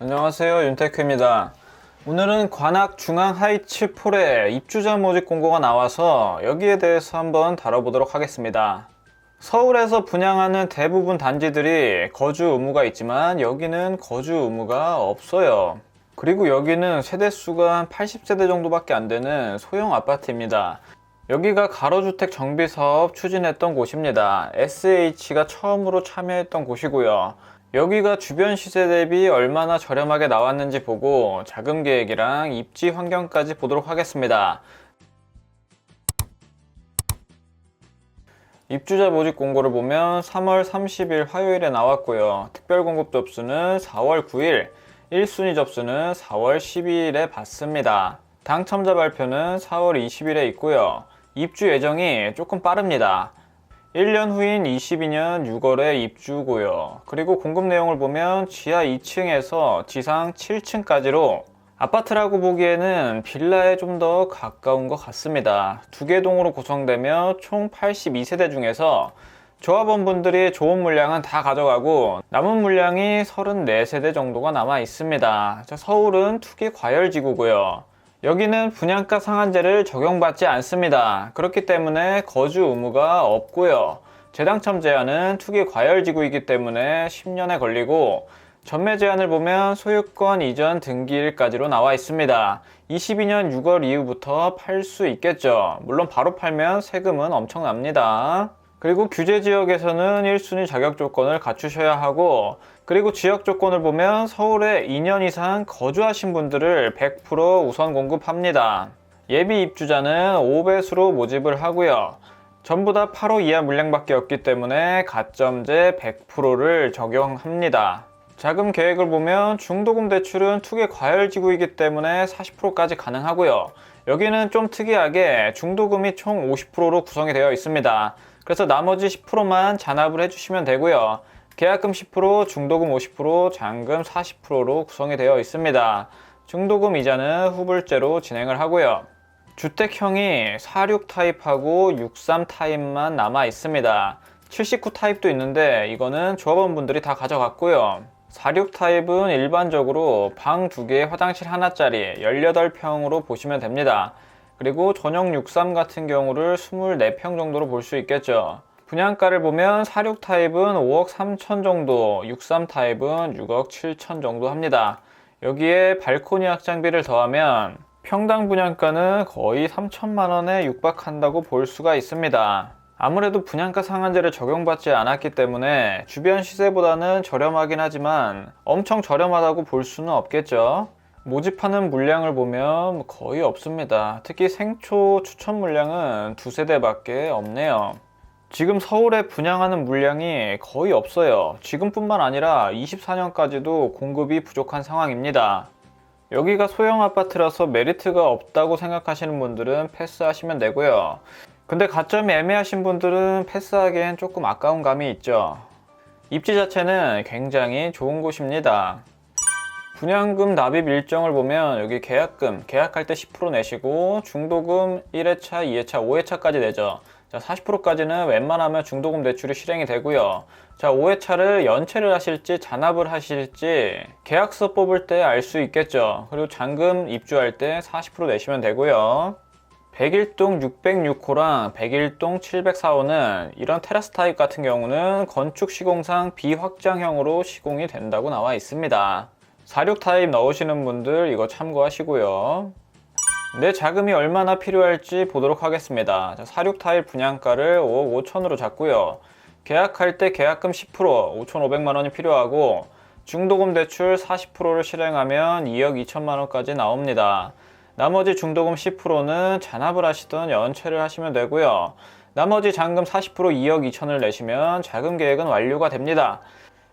안녕하세요 윤테크입니다 오늘은 관악 중앙 하이츠 폴에 입주자 모집 공고가 나와서 여기에 대해서 한번 다뤄보도록 하겠습니다 서울에서 분양하는 대부분 단지들이 거주 의무가 있지만 여기는 거주 의무가 없어요 그리고 여기는 세대수가 한 80세대 정도밖에 안 되는 소형 아파트입니다 여기가 가로주택 정비 사업 추진했던 곳입니다. SH가 처음으로 참여했던 곳이고요. 여기가 주변 시세 대비 얼마나 저렴하게 나왔는지 보고 자금 계획이랑 입지 환경까지 보도록 하겠습니다. 입주자 모집 공고를 보면 3월 30일 화요일에 나왔고요. 특별 공급 접수는 4월 9일, 1순위 접수는 4월 12일에 받습니다. 당첨자 발표는 4월 20일에 있고요. 입주 예정이 조금 빠릅니다. 1년 후인 22년 6월에 입주고요. 그리고 공급 내용을 보면 지하 2층에서 지상 7층까지로 아파트라고 보기에는 빌라에 좀 더 가까운 것 같습니다. 두 개 동으로 구성되며 총 82세대 중에서 조합원분들이 좋은 물량은 다 가져가고 남은 물량이 34세대 정도가 남아 있습니다. 자, 서울은 투기 과열 지구고요. 여기는 분양가 상한제를 적용받지 않습니다. 그렇기 때문에 거주 의무가 없고요. 재당첨 제한은 투기 과열 지구이기 때문에 10년에 걸리고 전매 제한을 보면 소유권 이전 등기일까지로 나와 있습니다. 22년 6월 이후부터 팔 수 있겠죠. 물론 바로 팔면 세금은 엄청납니다. 그리고 규제 지역에서는 1순위 자격 조건을 갖추셔야 하고 그리고 지역 조건을 보면 서울에 2년 이상 거주하신 분들을 100% 우선 공급합니다. 예비 입주자는 5배수로 모집을 하고요. 전부 다 8호 이하 물량밖에 없기 때문에 가점제 100%를 적용합니다. 자금 계획을 보면 중도금 대출은 투기 과열 지구이기 때문에 40%까지 가능하고요. 여기는 좀 특이하게 중도금이 총 50%로 구성이 되어 있습니다. 그래서 나머지 10%만 잔압을 해주시면 되고요. 계약금 10%, 중도금 50%, 잔금 40%로 구성이 되어 있습니다. 중도금 이자는 후불제로 진행을 하고요. 주택형이 46 타입하고 63 타입만 남아 있습니다. 79 타입도 있는데 이거는 조합원분들이 다 가져갔고요. 46 타입은 일반적으로 방 2개, 화장실 하나짜리 18평으로 보시면 됩니다. 그리고 전용 63 같은 경우를 24평 정도로 볼 수 있겠죠. 분양가를 보면 46 타입은 5억 3천 정도, 63 타입은 6억 7천 정도 합니다. 여기에 발코니 확장비를 더하면 평당 분양가는 거의 3천만 원에 육박한다고 볼 수가 있습니다. 아무래도 분양가 상한제를 적용받지 않았기 때문에 주변 시세보다는 저렴하긴 하지만 엄청 저렴하다고 볼 수는 없겠죠. 모집하는 물량을 보면 거의 없습니다. 특히 생초 추천 물량은 두세 대밖에 없네요. 지금 서울에 분양하는 물량이 거의 없어요. 지금뿐만 아니라 24년까지도 공급이 부족한 상황입니다. 여기가 소형 아파트라서 메리트가 없다고 생각하시는 분들은 패스하시면 되고요. 근데 가점이 애매하신 분들은 패스하기엔 조금 아까운 감이 있죠. 입지 자체는 굉장히 좋은 곳입니다. 분양금 납입 일정을 보면 여기 계약금, 계약할 때 10% 내시고 중도금 1회차, 2회차, 5회차까지 내죠. 자, 40%까지는 웬만하면 중도금 대출이 실행이 되고요. 자, 5회차를 연체를 하실지 잔압을 하실지 계약서 뽑을 때 알 수 있겠죠. 그리고 잔금 입주할 때 40% 내시면 되고요. 101동 606호랑 101동 704호는 이런 테라스 타입 같은 경우는 건축 시공상 비확장형으로 시공이 된다고 나와 있습니다. 46 타입 넣으시는 분들 이거 참고하시고요. 내 자금이 얼마나 필요할지 보도록 하겠습니다. 46 타입 분양가를 5억 5천으로 잡고요. 계약할 때 계약금 10% 5,500만 원이 필요하고 중도금 대출 40%를 실행하면 2억 2천만 원까지 나옵니다. 나머지 중도금 10%는 잔압을 하시던 연체를 하시면 되고요. 나머지 잔금 40% 2억 2천을 내시면 자금 계획은 완료가 됩니다.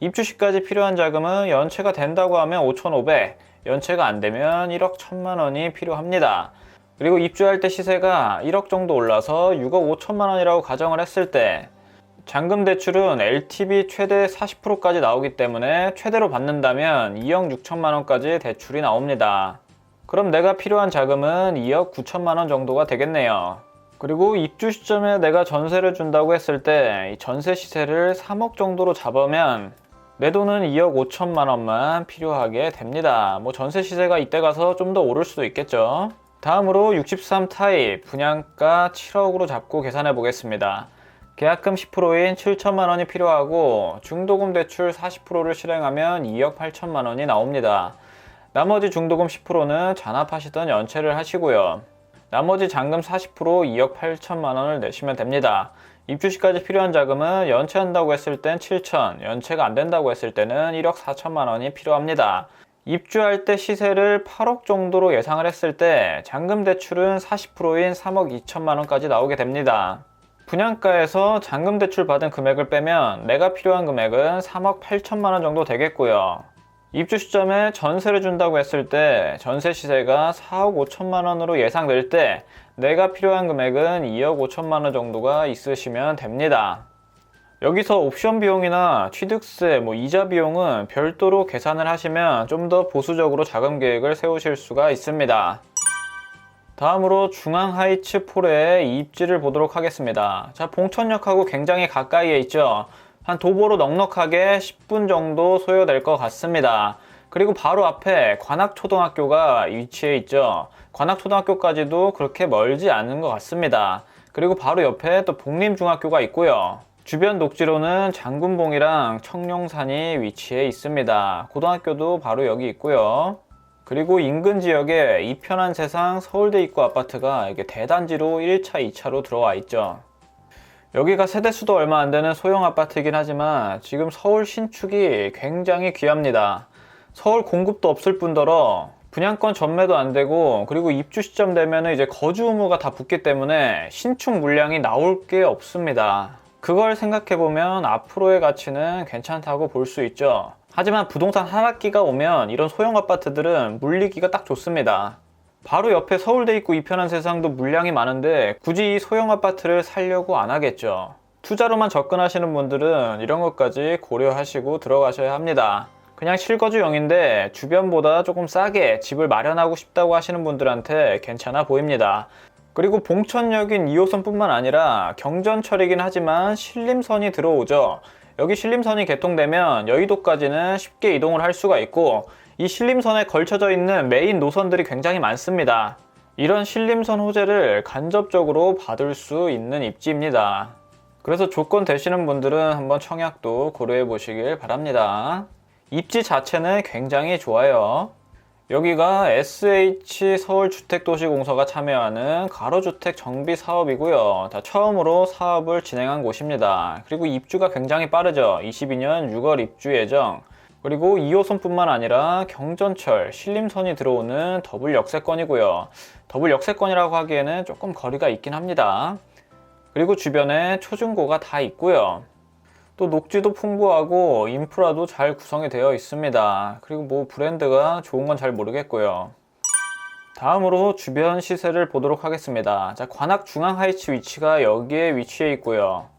입주 시까지 필요한 자금은 연체가 된다고 하면 5,500, 연체가 안 되면 1억 1천만 원이 필요합니다. 그리고 입주할 때 시세가 1억 정도 올라서 6억 5천만 원이라고 가정을 했을 때 잔금 대출은 LTV 최대 40%까지 나오기 때문에 최대로 받는다면 2억 6천만 원까지 대출이 나옵니다. 그럼 내가 필요한 자금은 2억 9천만 원 정도가 되겠네요. 그리고 입주 시점에 내가 전세를 준다고 했을 때이 전세 시세를 3억 정도로 잡으면 내 돈은 2억 5천만 원만 필요하게 됩니다. 뭐 전세 시세가 이때 가서 좀 더 오를 수도 있겠죠. 다음으로 63 타입 분양가 7억으로 잡고 계산해 보겠습니다. 계약금 10%인 7천만 원이 필요하고 중도금 대출 40%를 실행하면 2억 8천만 원이 나옵니다. 나머지 중도금 10%는 잔압하시던 연체를 하시고요. 나머지 잔금 40% 2억 8천만 원을 내시면 됩니다. 입주 시까지 필요한 자금은 연체한다고 했을 땐 7천, 연체가 안 된다고 했을 때는 1억 4천만 원이 필요합니다. 입주할 때 시세를 8억 정도로 예상을 했을 때 잔금 대출은 40%인 3억 2천만 원까지 나오게 됩니다. 분양가에서 잔금 대출 받은 금액을 빼면 내가 필요한 금액은 3억 8천만 원 정도 되겠고요. 입주 시점에 전세를 준다고 했을 때 전세 시세가 4억 5천만 원으로 예상될 때 내가 필요한 금액은 2억 5천만 원 정도가 있으시면 됩니다. 여기서 옵션 비용이나 취득세, 뭐 이자 비용은 별도로 계산을 하시면 좀 더 보수적으로 자금 계획을 세우실 수가 있습니다. 다음으로 중앙 하이츠 폴의 입지를 보도록 하겠습니다. 자, 봉천역하고 굉장히 가까이에 있죠. 한 도보로 넉넉하게 10분 정도 소요될 것 같습니다. 그리고 바로 앞에 관악초등학교가 위치해 있죠. 관악초등학교까지도 그렇게 멀지 않은 것 같습니다. 그리고 바로 옆에 또 복림중학교가 있고요. 주변 녹지로는 장군봉이랑 청룡산이 위치해 있습니다. 고등학교도 바로 여기 있고요. 그리고 인근 지역에 이편한 세상 서울대 입구 아파트가 이게 대단지로 1차, 2차로 들어와 있죠. 여기가 세대수도 얼마 안 되는 소형 아파트이긴 하지만 지금 서울 신축이 굉장히 귀합니다. 서울 공급도 없을 뿐더러 분양권 전매도 안 되고 그리고 입주 시점 되면 이제 거주 의무가 다 붙기 때문에 신축 물량이 나올 게 없습니다. 그걸 생각해 보면 앞으로의 가치는 괜찮다고 볼 수 있죠. 하지만 부동산 하락기가 오면 이런 소형 아파트들은 물리기가 딱 좋습니다. 바로 옆에 서울대 입구 이편한 세상도 물량이 많은데 굳이 이 소형 아파트를 살려고 안 하겠죠. 투자로만 접근하시는 분들은 이런 것까지 고려하시고 들어가셔야 합니다. 그냥 실거주용인데 주변보다 조금 싸게 집을 마련하고 싶다고 하시는 분들한테 괜찮아 보입니다. 그리고 봉천역인 2호선뿐만 아니라 경전철이긴 하지만 신림선이 들어오죠. 여기 신림선이 개통되면 여의도까지는 쉽게 이동을 할 수가 있고 이 신림선에 걸쳐져 있는 메인 노선들이 굉장히 많습니다. 이런 신림선 호재를 간접적으로 받을 수 있는 입지입니다. 그래서 조건 되시는 분들은 한번 청약도 고려해 보시길 바랍니다. 입지 자체는 굉장히 좋아요. 여기가 SH 서울주택도시공사가 참여하는 가로주택 정비 사업이고요. 다 처음으로 사업을 진행한 곳입니다. 그리고 입주가 굉장히 빠르죠. 22년 6월 입주 예정. 그리고 2호선뿐만 아니라 경전철, 신림선이 들어오는 더블 역세권이고요. 더블 역세권이라고 하기에는 조금 거리가 있긴 합니다. 그리고 주변에 초중고가 다 있고요. 또 녹지도 풍부하고 인프라도 잘 구성이 되어 있습니다. 그리고 뭐 브랜드가 좋은 건 잘 모르겠고요. 다음으로 주변 시세를 보도록 하겠습니다. 자, 관악 중앙 하이츠 위치가 여기에 위치해 있고요.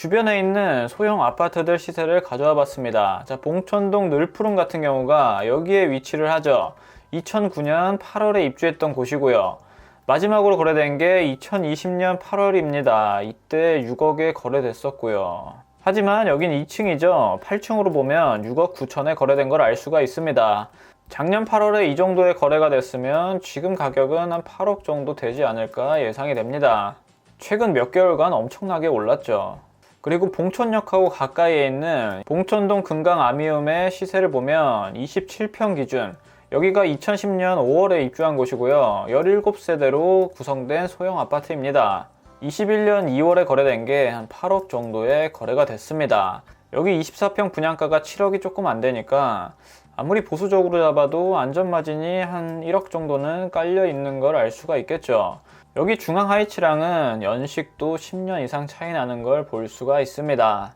주변에 있는 소형 아파트들 시세를 가져와 봤습니다. 자, 봉천동 늘푸른 같은 경우가 여기에 위치를 하죠. 2009년 8월에 입주했던 곳이고요. 마지막으로 거래된 게 2020년 8월입니다. 이때 6억에 거래됐었고요. 하지만 여긴 2층이죠. 8층으로 보면 6억 9천에 거래된 걸 알 수가 있습니다. 작년 8월에 이 정도의 거래가 됐으면 지금 가격은 한 8억 정도 되지 않을까 예상이 됩니다. 최근 몇 개월간 엄청나게 올랐죠. 그리고 봉천역하고 가까이에 있는 봉천동 금강 아미움의 시세를 보면 27평 기준 여기가 2010년 5월에 입주한 곳이고요. 17세대로 구성된 소형 아파트입니다. 21년 2월에 거래된 게 한 8억 정도의 거래가 됐습니다. 여기 24평 분양가가 7억이 조금 안 되니까 아무리 보수적으로 잡아도 안전마진이 한 1억 정도는 깔려 있는 걸 알 수가 있겠죠. 여기 중앙 하이츠랑은 연식도 10년 이상 차이 나는 걸 볼 수가 있습니다.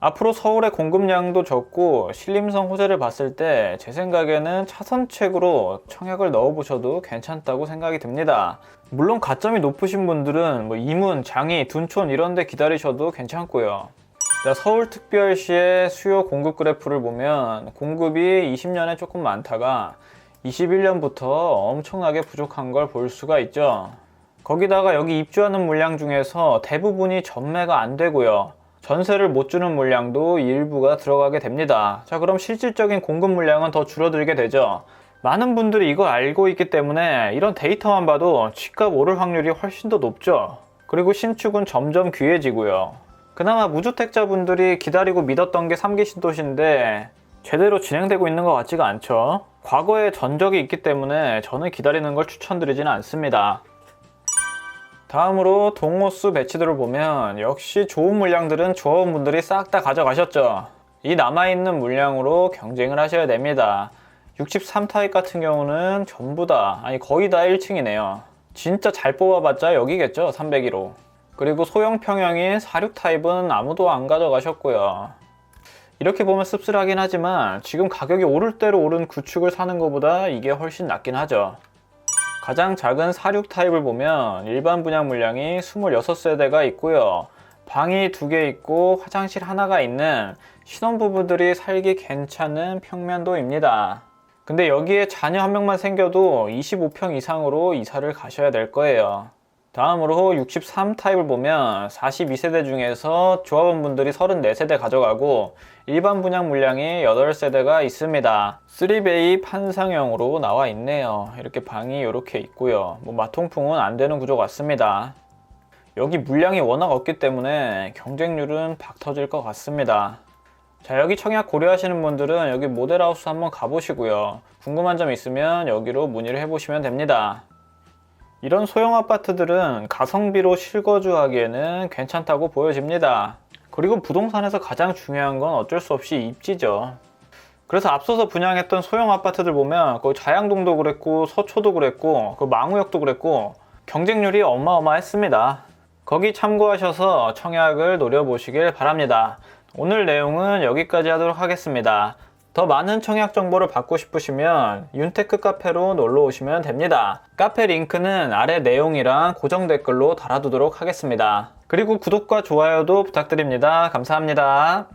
앞으로 서울의 공급량도 적고 신림성 호재를 봤을 때 제 생각에는 차선책으로 청약을 넣어보셔도 괜찮다고 생각이 듭니다. 물론 가점이 높으신 분들은 뭐 이문, 장이, 둔촌 이런 데 기다리셔도 괜찮고요. 자, 서울특별시의 수요 공급 그래프를 보면 공급이 20년에 조금 많다가 21년부터 엄청나게 부족한 걸 볼 수가 있죠. 거기다가 여기 입주하는 물량 중에서 대부분이 전매가 안 되고요. 전세를 못 주는 물량도 일부가 들어가게 됩니다. 자, 그럼 실질적인 공급 물량은 더 줄어들게 되죠. 많은 분들이 이걸 알고 있기 때문에 이런 데이터만 봐도 집값 오를 확률이 훨씬 더 높죠. 그리고 신축은 점점 귀해지고요. 그나마 무주택자분들이 기다리고 믿었던 게 3기 신도시인데 제대로 진행되고 있는 것 같지가 않죠. 과거에 전적이 있기 때문에 저는 기다리는 걸 추천드리지는 않습니다. 다음으로 동호수 배치도를 보면 역시 좋은 물량들은 조합원분들이 싹 다 가져가셨죠. 이 남아있는 물량으로 경쟁을 하셔야 됩니다. 63타입 같은 경우는 전부 다, 아니 거의 다 1층이네요. 진짜 잘 뽑아봤자 여기겠죠, 301호. 그리고 소형 평형인 46타입은 아무도 안 가져가셨고요. 이렇게 보면 씁쓸하긴 하지만 지금 가격이 오를 대로 오른 구축을 사는 것보다 이게 훨씬 낫긴 하죠. 가장 작은 46 타입을 보면 일반 분양 물량이 26세대가 있고요. 방이 두 개 있고 화장실 하나가 있는 신혼부부들이 살기 괜찮은 평면도입니다. 근데 여기에 자녀 한 명만 생겨도 25평 이상으로 이사를 가셔야 될 거예요. 다음으로 63 타입을 보면 42세대 중에서 조합원분들이 34세대 가져가고 일반 분양 물량이 8세대가 있습니다. 3베이 판상형으로 나와 있네요. 이렇게 방이 이렇게 있고요. 뭐 마통풍은 안 되는 구조 같습니다. 여기 물량이 워낙 없기 때문에 경쟁률은 박 터질 것 같습니다. 자, 여기 청약 고려하시는 분들은 여기 모델하우스 한번 가보시고요. 궁금한 점 있으면 여기로 문의를 해보시면 됩니다. 이런 소형 아파트들은 가성비로 실거주하기에는 괜찮다고 보여집니다. 그리고 부동산에서 가장 중요한 건 어쩔 수 없이 입지죠. 그래서 앞서서 분양했던 소형 아파트들 보면 그 자양동도 그랬고 서초도 그랬고 그 망우역도 그랬고 경쟁률이 어마어마했습니다. 거기 참고하셔서 청약을 노려보시길 바랍니다. 오늘 내용은 여기까지 하도록 하겠습니다. 더 많은 청약 정보를 받고 싶으시면 윤테크 카페로 놀러 오시면 됩니다. 카페 링크는 아래 내용이랑 고정 댓글로 달아두도록 하겠습니다. 그리고 구독과 좋아요도 부탁드립니다. 감사합니다.